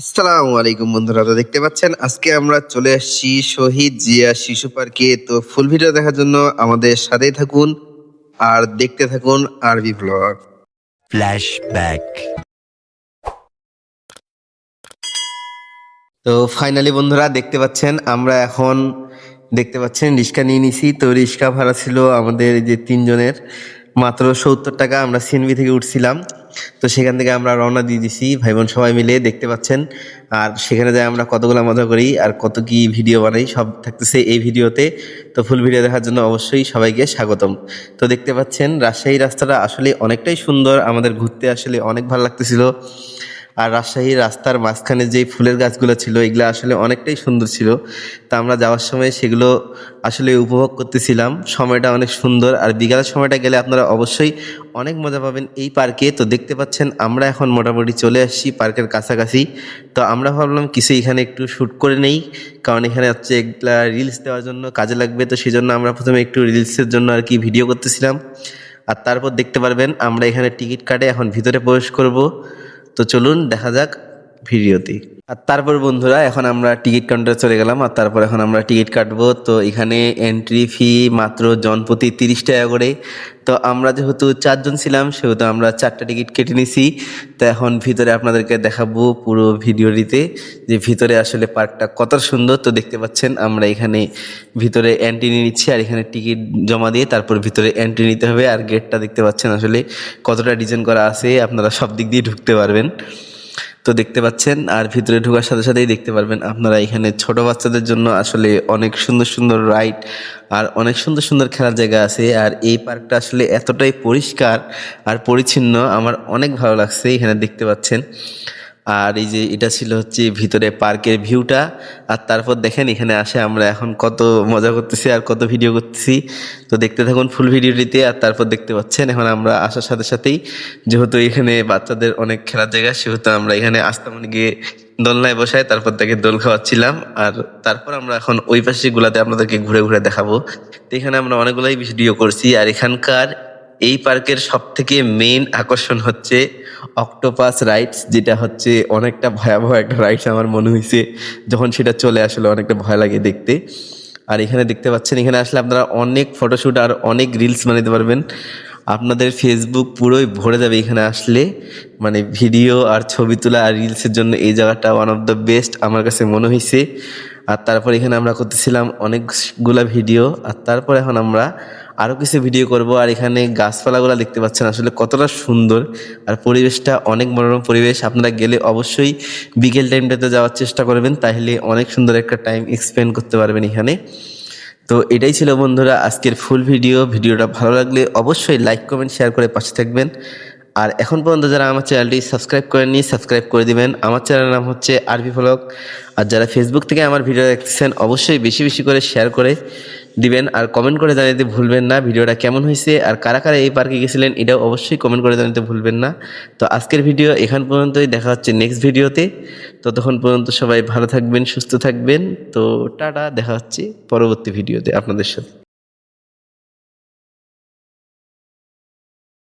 আসসালামু আলাইকুম বন্ধুরা তো দেখতে পাচ্ছেন আজকে আমরা চলে আসছি শহীদ জিয়া শিশু পার্কে। তো ফুল ভিডিও দেখার জন্য আমাদের সাথেই থাকুন আর দেখতে থাকুন আরবি ব্লগ Flashback. তো ফাইনালি বন্ধুরা দেখতে পাচ্ছেন আমরা এখন দেখতে পাচ্ছেন রিক্সা নিয়ে নিছি। তো রিক্সা ভাড়া ছিল আমাদের এই যে তিনজনের মাত্র সত্তর টাকা আমরা সিএনবি থেকে উঠছিলাম। তো সেখান থেকে আমরা রওনা দিয়ে দিছি। ভাই বোন সবাই মিলে দেখতে পাচ্ছেন। আর সেখানে যাই আমরা কতগুলো মজা করি আর কত কি ভিডিও বানাই, সব থাকতেছে এই ভিডিওতে। তো ফুল ভিডিও দেখার জন্য অবশ্যই সবাইকে স্বাগতম। তো দেখতে পাচ্ছেন, রাজশাহী রাস্তাটা আসলে অনেকটাই সুন্দর। আমাদের ঘুরতে আসলে অনেক ভালো লাগতেছিল। আর রাজশাহীর রাস্তার মাঝখানে যেই ফুলের গাছগুলো ছিল, এগুলো আসলে অনেকটাই সুন্দর ছিল। তা আমরা যাওয়ার সময় সেগুলো আসলে উপভোগ করতেছিলাম। সময়টা অনেক সুন্দর। আর বিকালের সময়টা গেলে আপনারা অবশ্যই অনেক মজা পাবেন এই পার্কে। তো দেখতে পাচ্ছেন, আমরা এখন মোটামুটি চলে আসছি পার্কের কাছাকাছি। তো আমরা ভাবলাম কিছু এখানে একটু শ্যুট করে নেই, কারণ এখানে হচ্ছে এগুলা রিলস দেওয়ার জন্য কাজে লাগবে। তো সেই জন্য আমরা প্রথমে একটু রিলসের জন্য আর কি ভিডিও করতেছিলাম। আর তারপর দেখতে পারবেন, আমরা এখানে টিকিট কাটে এখন ভিতরে প্রবেশ করব। তো চলুন দেখা যাক ভিডিওতে আর তারপর বন্ধুরা, এখন আমরা টিকিট কাউন্টারে চলে গেলাম আর তারপর এখন আমরা টিকিট কাটবো। তো এখানে এন্ট্রি ফি মাত্র জনপ্রতি তিরিশ টাকা করে। তো আমরা যেহেতু চারজন ছিলাম, সেহেতু আমরা চারটা টিকিট কেটে নিছি। তো এখন ভিতরে আপনাদেরকে দেখাবো পুরো ভিডিওটিতে যে ভিতরে আসলে পার্কটা কত সুন্দর। তো দেখতে পাচ্ছেন, আমরা এখানে ভিতরে এন্ট্রি নিয়ে নিচ্ছি আর এখানে টিকিট জমা দিয়ে তারপর ভিতরে এন্ট্রি নিতে হবে। আর গেটটা দেখতে পাচ্ছেন আসলে কতটা ডিজাইন করা আছে, আপনারা সব দিক দিয়ে ঢুকতে পারবেন। তো দেখতে পাচ্ছেন, আর ভিতরে ঢোকার সাথে সাথেই দেখতে পারবেন আপনারা এখানে ছোট বাচ্চাদের জন্য আসলে অনেক সুন্দর সুন্দর রাইড আর অনেক সুন্দর সুন্দর খেলার জায়গা আছে। আর এই পার্কটা আসলে এতটাই পরিষ্কার আর পরিচ্ছন্ন, আমার অনেক ভালো লাগছে এখানে দেখতে পাচ্ছেন। আর এই যে এটা ছিল হচ্ছে ভিতরে পার্কের ভিউটা। আর তারপর দেখেন এখানে আসে আমরা এখন কত মজা করতেছি আর কত ভিডিও করতেছি। তো দেখতে থাকুন ফুল ভিডিওটিতে আর তারপর দেখতে পাচ্ছেন এখন আমরা আসার সাথে সাথেই। যেহেতু এখানে বাচ্চাদের অনেক খেলার জায়গা, সেহেতু আমরা এখানে আস্তামনে গিয়ে দোলনায় বসাই তারপর তাকে দোল খাওয়াচ্ছিলাম। আর তারপর আমরা এখন ওই পাশে গুলাতে আপনাদেরকে ঘুরে ঘুরে দেখাবো। তো এখানে আমরা অনেকগুলোই ভিডিও করছি। আর এখানকার এই পার্কের সব থেকে মেইন আকর্ষণ হচ্ছে অক্টোপাস রাইডস যেটা হচ্ছে অনেকটা ভয়াবহ একটা রাইডস আমার মনে হয়েছে যখন সেটা চলে আসলে অনেকটা ভয় লাগে দেখতে। আর এখানে দেখতে পাচ্ছেন, এখানে আসলে আপনারা অনেক ফটোশ্যুট আর অনেক রিলস বানাতে পারবেন। আপনাদের ফেসবুক পুরোই ভরে যাবে এখানে আসলে। মানে ভিডিও আর ছবি তোলা আর রিলসের জন্য এই জায়গাটা ওয়ান অফ দ্য বেস্ট আমার কাছে মনে হয়েছে আর তারপর এখানে আমরা করতেছিলাম অনেকগুলা ভিডিও আর তারপর এখন আমরা আরও কিছু ভিডিও করব, আর এখানে গাছপালাগুলো দেখতে পাচ্ছেন আসলে কতটা সুন্দর, আর পরিবেশটা অনেক মনোরম পরিবেশ। আপনারা গেলে অবশ্যই বিকেল টাইমটাতে যাওয়ার চেষ্টা করবেন, তাহলে অনেক সুন্দর একটা টাইম এক্সপেন্ড করতে পারবেন এখানে। তো এটাই ছিল বন্ধুরা আজকের ফুল ভিডিও ভিডিওটা ভালো লাগলে অবশ্যই লাইক কমেন্ট শেয়ার করে পাশে থাকবেন। আর এখন পর্যন্ত যারা আমার চ্যানেলটি সাবস্ক্রাইব করেননি সাবস্ক্রাইব করে দিবেন। আমার চ্যানেলের নাম হচ্ছে আরবি ফলক আর যারা ফেসবুক থেকে আমার ভিডিও দেখতেছেন অবশ্যই বেশি বেশি করে শেয়ার করে দিবেন আর কমেন্ট করে জানাতে ভুলবেন না, ভিডিওটা কেমন হয়েছে আর কারা কারা এই পার্কে গেছিলেন এটাও অবশ্যই কমেন্ট করে জানাতে ভুলবেন না। তো আজকের ভিডিও এখান পর্যন্তই, দেখা হচ্ছে নেক্সট ভিডিওতে। ততক্ষণ পর্যন্ত সবাই ভালো থাকবেন, সুস্থ থাকবেন। তো টাটা, দেখা হচ্ছে পরবর্তী ভিডিওতে আপনাদের সাথে।